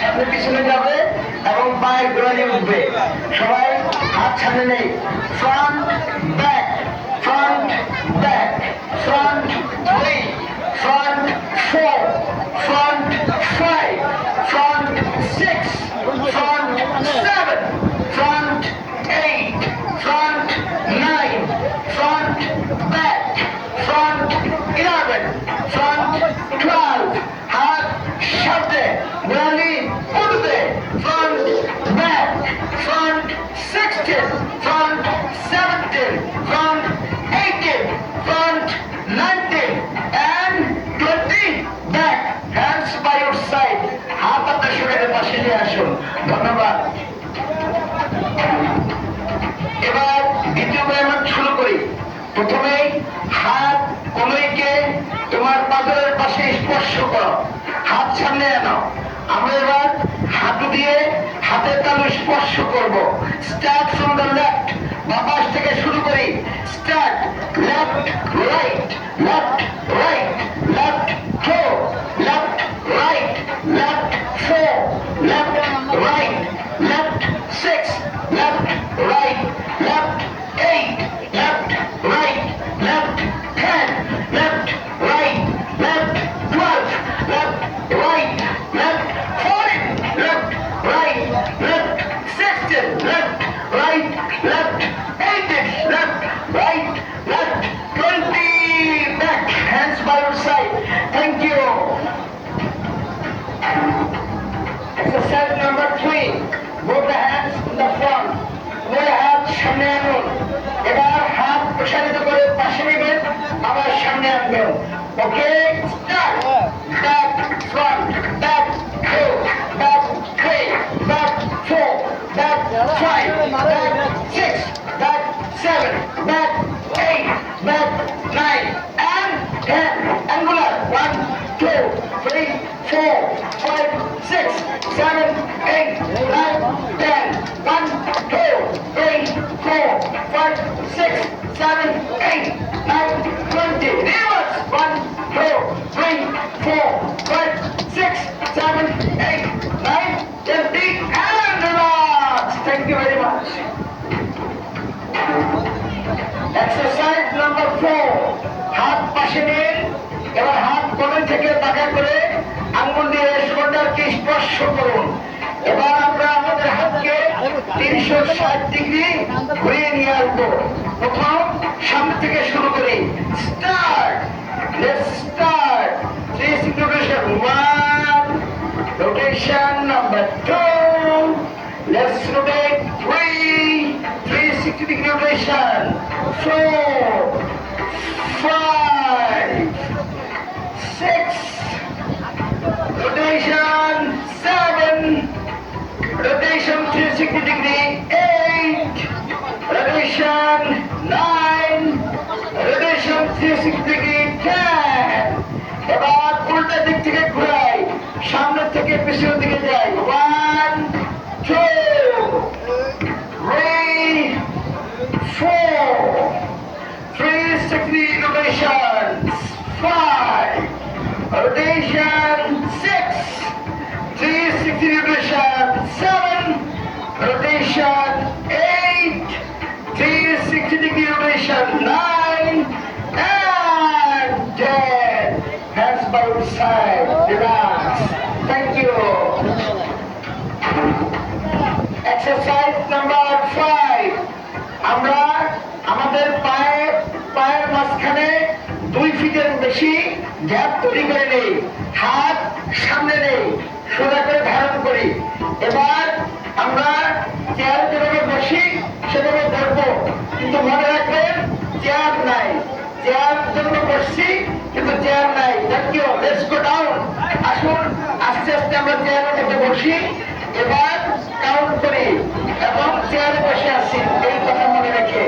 সামনে পিছনে যাবে এবং পায়ের গোড়ালি উঠবে। সবাই হাত সামনে নেই। Front back front back front three front four front five front six front seven front eight, front nine, front back, front eleven, front twelve, হাত সাথে গোড়ালি উঠবে front back, front sixteen, front seventeen, front eighteen, front nineteen, and twenty back. Hands by your side. হাত আপনার শরীরের পাশে নিয়ে আসুন ধন্যবাদ এবার দ্বিতীয় ব্যায়াম শুরু করি প্রথমেই হাত কনুইকে তোমার পাথরের পাশে স্পর্শ করো। হাত সামনে আনো। আমরা এবার হাঁটু দিয়ে হাতের তালু স্পর্শ করব। স্টার্ট ফ্রম দ্য লেফট বাপাস থেকে শুরু করি। Start left right by your side. Thank you. Exercise number three. Move the hands in the front. দুই হাত সামনে আনুন এবার হাত প্রসারিত করে পাশে নেবেন আবার সামনে আনবেন ওকে angular. One, two, three, four, five, six, seven, eight, nine, ten. One, two, three, four, five, six, seven, eight, nine, twenty. Reverse. One, two, three, four, five, six, seven, eight, nine, empty. Thank you very much. Exercise number four. নিন এবার হাত কোণে থেকে পাকা করে আঙ্গুল দিয়ে শোল্ডারকে স্পর্শ করুন। এবার আমরা আমাদের হাতকে তিনশো ষাট ডিগ্রি ঘুরিয়ে নিয়ে আসব। প্রথম সামনে থেকে শুরু করি। Start! Let's start three situation one rotation number two Let's rotate three, 360 degree rotation. Four, five, six, rotation seven, rotation 360 degree eight, rotation nine, rotation 360 degree ten. এবার উল্টা দিক থেকে ঘুরাই সামনে থেকে পিছনের দিকে যাই one two, three, four, rotation six, three sixty rotation seven, rotation eight, three sixty degree rotation nine, and ten. Hands by your side, relax. Thank you. Exercise number five আমরা আমাদের পায়ে পায়ের মাঝখানে দুই ফিটের বেশি গ্যাপ তৈরি করে নেই, হাত সামনে নেই, সোজা করে ধারণ করি। এবার আমরা চেয়ার যেভাবে বসি, সেভাবে ধরবো কিন্তু মনে রাখবেন চেয়ার নাই। চেয়ার জন্য বসছি, কিন্তু চেয়ার নাই। ইউ লেটস গো ডাউন আসুন, আস্তে আস্তে আমরা চেয়ারের মধ্যে বসি। এবার কাউন্ট করি এবং চেয়ারে বসে আছি, এই কথা মনে রেখে।